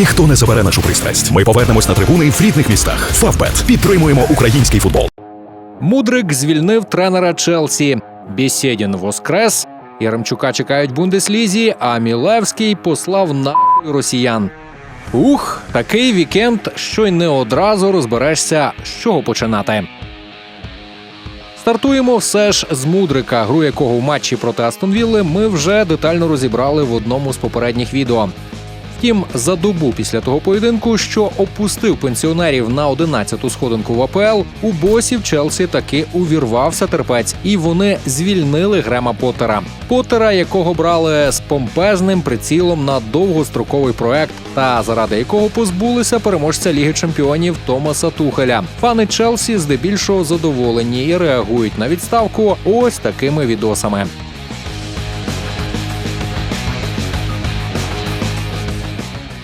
Ніхто не забере нашу пристрасть. Ми повернемось на трибуни в рідних містах. Фавбет підтримуємо український футбол. Мудрик звільнив тренера Челсі. Бєсєдін воскрес. Яремчука чекають Бундеслізі, а Мілевський послав нахуй росіян. Ух, такий вікенд, що й не одразу розберешся, з чого починати. Стартуємо все ж з Мудрика, гру якого в матчі проти Астон Вілли ми вже детально розібрали в одному з попередніх відео. Втім, за добу після того поєдинку, що опустив пенсіонерів на 11-ту сходинку в АПЛ, у босів Челсі таки увірвався терпець, і вони звільнили Грема Поттера. Поттера, якого брали з помпезним прицілом на довгостроковий проект, та заради якого позбулися переможця Ліги Чемпіонів Томаса Тухеля. Фани Челсі здебільшого задоволені і реагують на відставку ось такими відосами.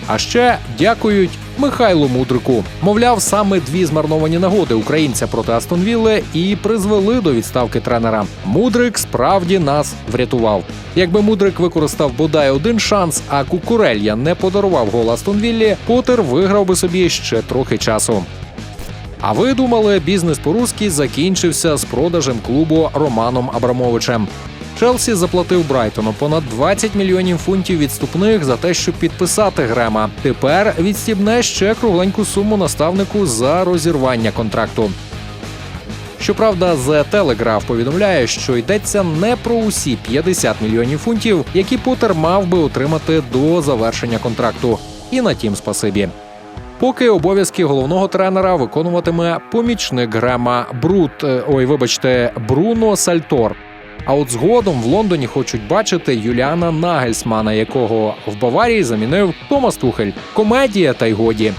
А ще дякують Михайлу Мудрику. Мовляв, саме дві змарновані нагоди українця проти Астон Вілли і призвели до відставки тренера. Мудрик справді нас врятував. Якби Мудрик використав бодай один шанс, а Кукурелья не подарував гол Астон Віллі, Потер виграв би собі ще трохи часу. А ви думали, бізнес по-русски закінчився з продажем клубу Романом Абрамовичем. Челсі заплатив Брайтону понад 20 мільйонів фунтів відступних за те, щоб підписати Грема. Тепер відстібне ще кругленьку суму наставнику за розірвання контракту. Щоправда, The Telegraph повідомляє, що йдеться не про усі 50 мільйонів фунтів, які Поттер мав би отримати до завершення контракту. І на тім спасибі. Поки обов'язки головного тренера виконуватиме помічник Грема Брут, е, ой, вибачте, Бруно Сальтор. А от згодом в Лондоні хочуть бачити Юліана Нагельсмана, якого в Баварії замінив Томас Тухель. Комедія та й годі.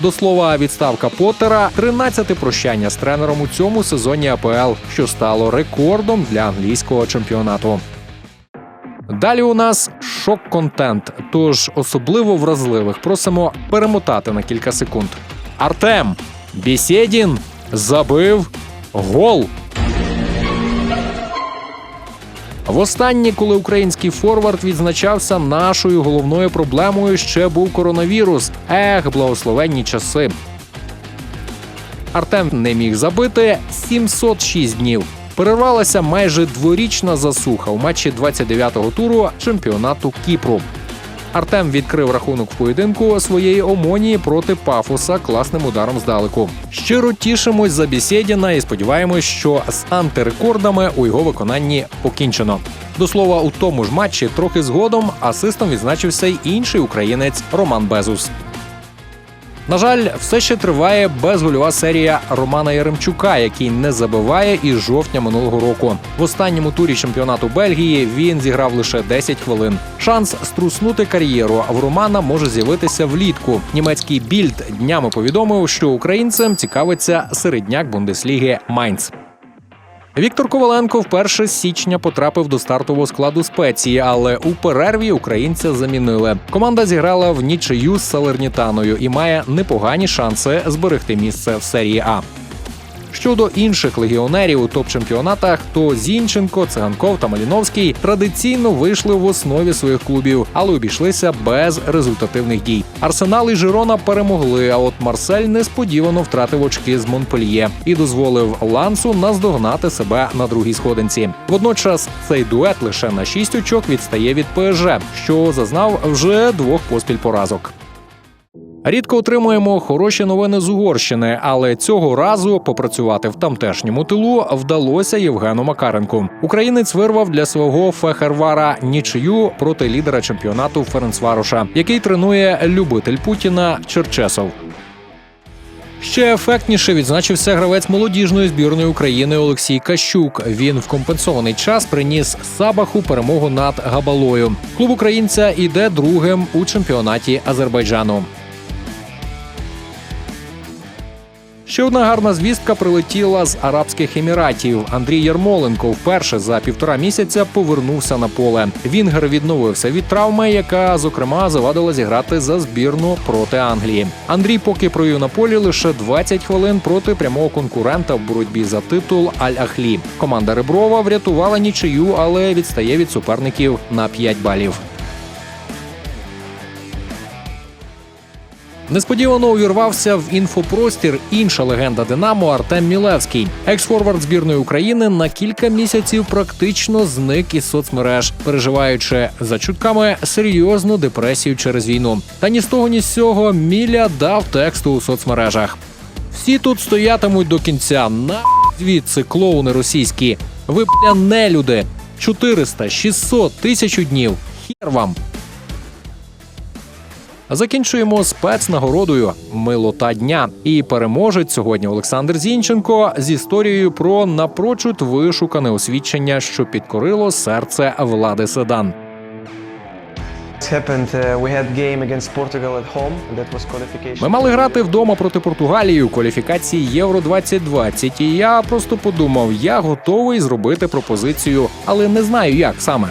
До слова, відставка Поттера – 13-те прощання з тренером у цьому сезоні АПЛ, що стало рекордом для англійського чемпіонату. Далі у нас шок-контент, тож особливо вразливих просимо перемотати на кілька секунд. Артем Бісєдін забив гол. Востаннє, коли український форвард відзначався нашою головною проблемою, ще був коронавірус. Ех, благословенні часи. Артем не міг забити 706 днів. Перервалася майже дворічна засуха у матчі 29-го туру чемпіонату Кіпру. Артем відкрив рахунок в поєдинку своєї омонії проти Пафоса класним ударом здалеку. Щиро тішимось за Бісєдіна і сподіваємось, що з антирекордами у його виконанні покінчено. До слова, у тому ж матчі трохи згодом асистом відзначився й інший українець Роман Безус. На жаль, все ще триває безгольова серія Романа Яремчука, який не забиває із жовтня минулого року. В останньому турі чемпіонату Бельгії він зіграв лише 10 хвилин. Шанс струснути кар'єру в Романа може з'явитися влітку. Німецький більд днями повідомив, що українцем цікавиться середняк Бундесліги Майнц. Віктор Коваленко вперше з січня потрапив до стартового складу спеції, але у перерві українця замінили. Команда зіграла в нічию з Салернітаною і має непогані шанси зберегти місце в серії А. Щодо інших легіонерів у топ-чемпіонатах, то Зінченко, Циганков та Маліновський традиційно вийшли в основі своїх клубів, але обійшлися без результативних дій. Арсенал і Жирона перемогли. А от Марсель несподівано втратив очки з Монпельє і дозволив Лансу наздогнати себе на другій сходинці. Водночас цей дует лише на 6 очок відстає від ПСЖ, що зазнав вже двох поспіль поразок. Рідко отримуємо хороші новини з Угорщини, але цього разу попрацювати в тамтешньому тилу вдалося Євгену Макаренку. Українець вирвав для свого фехервара нічию проти лідера чемпіонату Ференцвароша, який тренує любитель Путіна Черчесов. Ще ефектніше відзначився гравець молодіжної збірної України Олексій Кащук. Він в компенсований час приніс Сабаху перемогу над Габалою. Клуб українця іде другим у чемпіонаті Азербайджану. Ще одна гарна звістка прилетіла з Арабських Еміратів. Андрій Ярмоленко вперше за півтора місяця повернувся на поле. Вінгер відновився від травми, яка зокрема завадила зіграти за збірну проти Англії. Андрій поки провів на полі лише 20 хвилин проти прямого конкурента в боротьбі за титул Аль-Ахлі. Команда Реброва врятувала нічию, але відстає від суперників на 5 балів. Несподівано увірвався в інфопростір інша легенда Динамо Артем Мілевський. Екс-форвард збірної України на кілька місяців практично зник із соцмереж, переживаючи за чутками серйозну депресію через війну. Та ні з того, ні з цього Міля дав тексту у соцмережах. Всі тут стоятимуть до кінця. На звідси клоуни російські. Ви бля нелюди. 400, 600, тисячу днів. Хер вам. Закінчуємо спецнагородою Милота дня. І переможець сьогодні Олександр Зінченко з історією про напрочуд вишукане освідчення, що підкорило серце влади Седан. Uh. Ми мали грати вдома проти Португалії у кваліфікації Євро 2020 І я просто подумав, я готовий зробити пропозицію, але не знаю, як саме.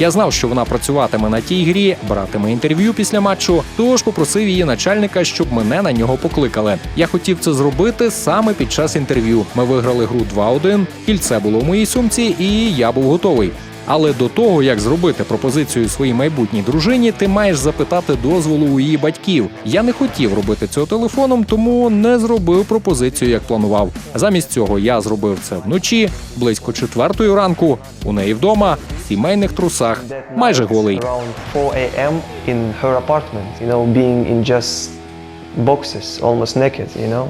Я знав, що вона працюватиме на тій грі, братиме інтерв'ю після матчу. Тож попросив її начальника, щоб мене на нього покликали. Я хотів це зробити саме під час інтерв'ю. Ми виграли гру 2-1, Кільце було в моїй сумці, і я був готовий. Але до того, як зробити пропозицію своїй майбутній дружині, ти маєш запитати дозволу у її батьків. Я не хотів робити цього телефоном, тому не зробив пропозицію, як планував. Замість цього я зробив це вночі, близько четвертої ранку, у неї вдома, сімейних трусах, майже голий. Around 4 a.m. in her apartment, you know, being in just boxes, almost naked, you know.